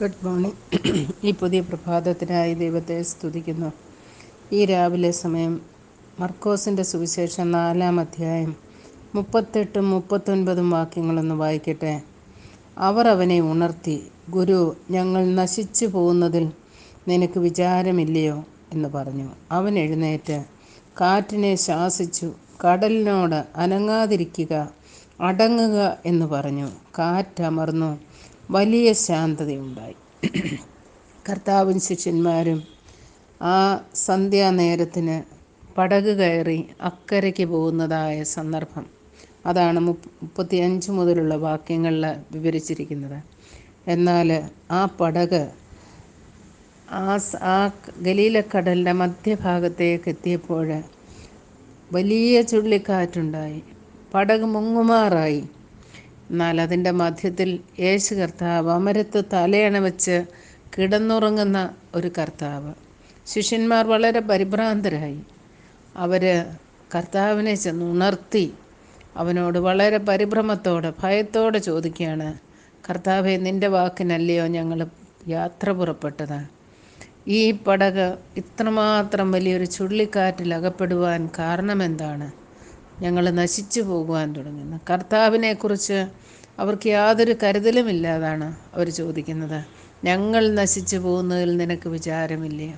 Good morning. ഈ പുതിയ പ്രഭാതത്തിനായി ദൈവത്തെ സ്തുതിക്കുന്നു. ഈ രാവിലെ സമയം മർക്കോസിന്റെ സുവിശേഷം നാലാം അധ്യായം മുപ്പത്തെട്ടും മുപ്പത്തൊൻപതും വാക്യങ്ങളൊന്ന് വായിക്കട്ടെ. അവർ അവനെ ഉണർത്തി ഗുരു ഞങ്ങൾ നശിച്ചു പോകുന്നതിൽ നിനക്ക് വിചാരമില്ലയോ? എന്ന് പറഞ്ഞു. അവൻ എഴുന്നേറ്റ് കാറ്റിനെ ശാസിച്ചു കടലിനോട് അനങ്ങാതിരിക്കുക അടങ്ങുക എന്ന് പറഞ്ഞു. കാറ്റമർന്നു. വലിയ ശാന്തതയുണ്ടായി. കർത്താവും ശിഷ്യന്മാരും ആ സന്ധ്യാനേരത്തിന് പടക് കയറി അക്കരയ്ക്ക് പോകുന്നതായ സന്ദർഭം. അതാണ് മുപ്പത്തി അഞ്ച് മുതലുള്ള വാക്യങ്ങളിൽ വിവരിച്ചിരിക്കുന്നത്. എന്നാൽ ആ പടക് ആ ആ ഗലീലക്കടലിന്റെ മധ്യഭാഗത്തേക്ക് എത്തിയപ്പോൾ വലിയ ചുഴലിക്കാറ്റുണ്ടായി. പടക് മുങ്ങുമാറായി. എന്നാൽ അതിന്റെ മധ്യത്തിൽ യേശു കർത്താവ് അമരത്ത് തലയണ വെച്ച് കിടന്നുറങ്ങുന്ന ഒരു കർത്താവ്. ശിഷ്യന്മാർ വളരെ പരിഭ്രാന്തരായി. അവർ കർത്താവിനെ ചെന്ന് ഉണർത്തി അവനോട് വളരെ പരിഭ്രമത്തോടെ ഭയത്തോടെ ചോദിക്കുകയാണ് കർത്താവെ നിന്റെ വാക്കിനല്ലയോ ഞങ്ങൾ യാത്ര പുറപ്പെട്ടത്? ഈ പടക് ഇത്രമാത്രം വലിയൊരു ചുഴലിക്കാറ്റിൽ അകപ്പെടുവാൻ കാരണമെന്താണ്? ഞങ്ങൾ നശിച്ചു പോകുവാൻ തുടങ്ങുന്നു. കർത്താവിനെക്കുറിച്ച് അവർക്ക് യാതൊരു കരുതലുമില്ലാതാണ് അവർ ചോദിക്കുന്നത്. ഞങ്ങൾ നശിച്ചു പോകുന്നതിൽ നിനക്ക് വിചാരമില്ലേ.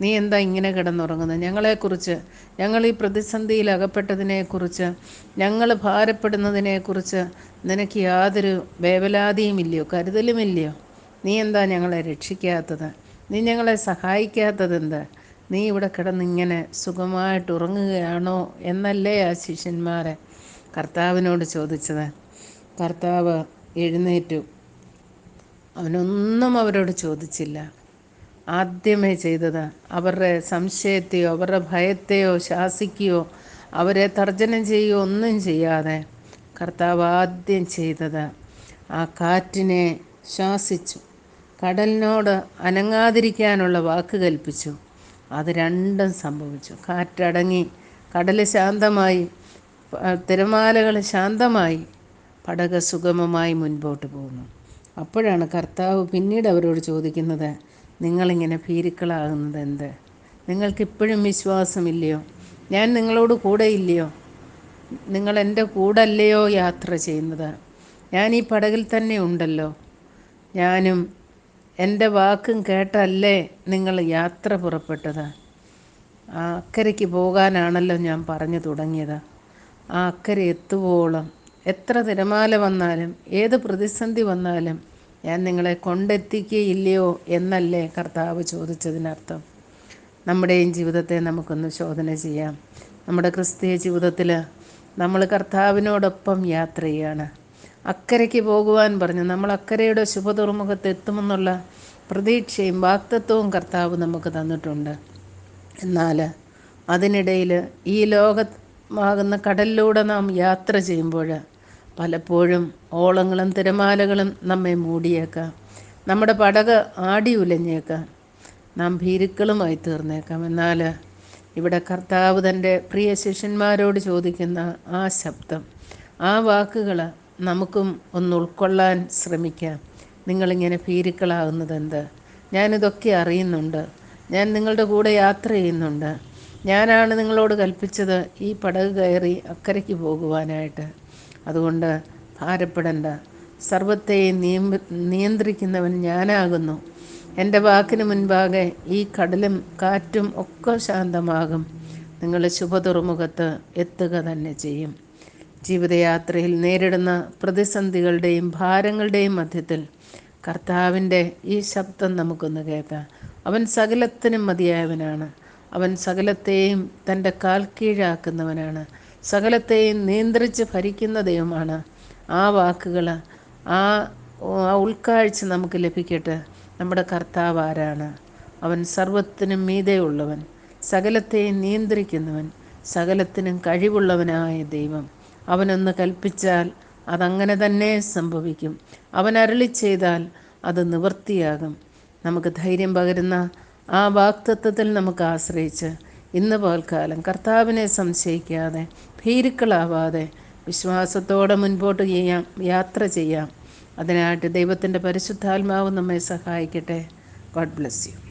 നീ എന്താ ഇങ്ങനെ കിടന്നുറങ്ങുന്നത്? ഞങ്ങളെക്കുറിച്ച് ഞങ്ങൾ ഈ പ്രതിസന്ധിയിൽ അകപ്പെട്ടതിനെക്കുറിച്ച് ഞങ്ങൾ ഭാരപ്പെടുന്നതിനെക്കുറിച്ച് നിനക്ക് യാതൊരു വേവലാതിയുമില്ലയോ കരുതലുമില്ലയോ? നീ എന്താ ഞങ്ങളെ രക്ഷിക്കാത്തത്? നീ ഞങ്ങളെ സഹായിക്കാത്തത് എന്താ നീ ഇവിടെ കിടന്നിങ്ങനെ സുഖമായിട്ട് ഉറങ്ങുകയാണോ എന്നല്ലേ ആ ശിഷ്യന്മാരെ കർത്താവിനോട് ചോദിച്ചത്. കർത്താവ് എഴുന്നേറ്റു. അവനൊന്നും അവരോട് ചോദിച്ചില്ല. ആദ്യമേ ചെയ്തത് അവരുടെ സംശയത്തെയോ അവരുടെ ഭയത്തെയോ ശാസിക്കുകയോ അവരെ തർജനം ചെയ്യുകയോ ഒന്നും ചെയ്യാതെ കർത്താവ് ആദ്യം ചെയ്തത് ആ കാറ്റിനെ ശാസിച്ചു. കടലിനോട് അനങ്ങാതിരിക്കാനുള്ള വാക്ക് കൽപ്പിച്ചു. അത് രണ്ടും സംഭവിച്ചു. കാറ്റടങ്ങി. കടൽ ശാന്തമായി. തിരമാലകൾ ശാന്തമായി. പടക സുഗമമായി മുൻപോട്ട് പോകുന്നു. അപ്പോഴാണ് കർത്താവ് പിന്നീട് അവരോട് ചോദിക്കുന്നത് നിങ്ങളിങ്ങനെ ഭീരുക്കളാകുന്നത് എന്ത്? നിങ്ങൾക്കിപ്പോഴും വിശ്വാസമില്ലയോ? ഞാൻ നിങ്ങളോട് കൂടെ ഇല്ലയോ നിങ്ങൾ എന്റെ കൂടല്ലയോ യാത്ര ചെയ്യുന്നത്? ഞാൻ ഈ പടകിൽ തന്നെ ഉണ്ടല്ലോ. ഞാനും എന്റെ വാക്കും കേട്ടല്ലേ നിങ്ങൾ യാത്ര പുറപ്പെട്ടത്? ആ അക്കരയ്ക്ക് പോകാനാണല്ലോ ഞാൻ പറഞ്ഞു തുടങ്ങിയത്. ആ അക്കരെ എത്തുവോളം എത്ര തിരമാല വന്നാലും ഏത് പ്രതിസന്ധി വന്നാലും ഞാൻ നിങ്ങളെ കൊണ്ടെത്തിക്കുകയില്ലയോ എന്നല്ലേ കർത്താവ് ചോദിച്ചതിനർത്ഥം. നമ്മുടെയും ജീവിതത്തെ നമുക്കൊന്ന് ശോധന ചെയ്യാം. നമ്മുടെ ക്രിസ്തീയ ജീവിതത്തിൽ നമ്മൾ കർത്താവിനോടൊപ്പം യാത്ര ചെയ്യാണ്. അക്കരയ്ക്ക് പോകുവാൻ പറഞ്ഞു. നമ്മൾ അക്കരയുടെ ശുഭതുറമുഖത്ത് എത്തുമെന്നുള്ള പ്രതീക്ഷയും വാക്തത്വവും കർത്താവ് നമുക്ക് തന്നിട്ടുണ്ട്. എന്നാൽ അതിനിടയിൽ ഈ ലോകമാകുന്ന കടലിലൂടെ നാം യാത്ര ചെയ്യുമ്പോൾ പലപ്പോഴും ഓളങ്ങളും തിരമാലകളും നമ്മെ മൂടിയേക്കാം. നമ്മുടെ പടക ആടി ഉലഞ്ഞേക്കാം. നാം ഭീരുക്കളുമായി തീർന്നേക്കാം. എന്നാൽ ഇവിടെ കർത്താവ് തന്റെ പ്രിയ ശിഷ്യന്മാരോട് ചോദിക്കുന്ന ആ ശബ്ദം ആ വാക്കുകൾ നമുക്കും ഒന്ന് ഉൾക്കൊള്ളാൻ ശ്രമിക്കാം. നിങ്ങളിങ്ങനെ ഭീരുക്കളാകുന്നത് എന്ത് ഞാനിതൊക്കെ അറിയുന്നുണ്ട്. ഞാൻ നിങ്ങളുടെ കൂടെ യാത്ര ചെയ്യുന്നുണ്ട്. ഞാനാണ് നിങ്ങളോട് കൽപ്പിച്ചത് ഈ പടക് കയറി അക്കരയ്ക്ക് പോകുവാനായിട്ട്. അതുകൊണ്ട് ഭാരപ്പെടേണ്ട. സർവത്തെയും നിയന്ത്രിക്കുന്നവൻ ഞാനാകുന്നു. എന്റെ വാക്കിന് മുൻപാകെ ഈ കടലും കാറ്റും ഒക്കെ ശാന്തമാകും. നിങ്ങൾ ശുഭതുറമുഖത്ത് എത്തുക തന്നെ ചെയ്യും. ജീവിതയാത്രയിൽ നേരിടുന്ന പ്രതിസന്ധികളുടെയും ഭാരങ്ങളുടെയും മധ്യത്തിൽ കർത്താവിന്റെ ഈ ശബ്ദം നമുക്കൊന്ന് കേൾക്കാം. അവൻ സകലത്തിനും മതിയായവനാണ്. അവൻ സകലത്തെയും തന്റെ കാൽ കീഴാക്കുന്നവനാണ്. സകലത്തെയും നിയന്ത്രിച്ച് ഭരിക്കുന്ന ദൈവമാണ്. ആ വാക്കുകൾ ആ ഉൾക്കാഴ്ച നമുക്ക് ലഭിക്കട്ടെ. നമ്മുടെ കർത്താവ് ആരാണ്? അവൻ സർവത്തിനും മീതെയുള്ളവൻ സകലത്തെയും നിയന്ത്രിക്കുന്നവൻ സകലത്തിനും കഴിവുള്ളവനായ ദൈവം. അവനൊന്ന് കൽപ്പിച്ചാൽ അതങ്ങനെ തന്നെ സംഭവിക്കും. അവൻ അരളി ചെയ്താൽ അത് നിവൃത്തിയാകും. നമുക്ക് ധൈര്യം പകരുന്ന ആ വാക്തത്വത്തിൽ നമുക്ക് ആശ്രയിച്ച് ഇന്ന് പകൽക്കാലം കർത്താവിനെ സംശയിക്കാതെ ഭീരുക്കളാവാതെ വിശ്വാസത്തോടെ മുൻപോട്ട് ചെയ്യാം യാത്ര ചെയ്യാം. അതിനായിട്ട് ദൈവത്തിന്റെ പരിശുദ്ധാത്മാവ് നമ്മെ സഹായിക്കട്ടെ. God bless you.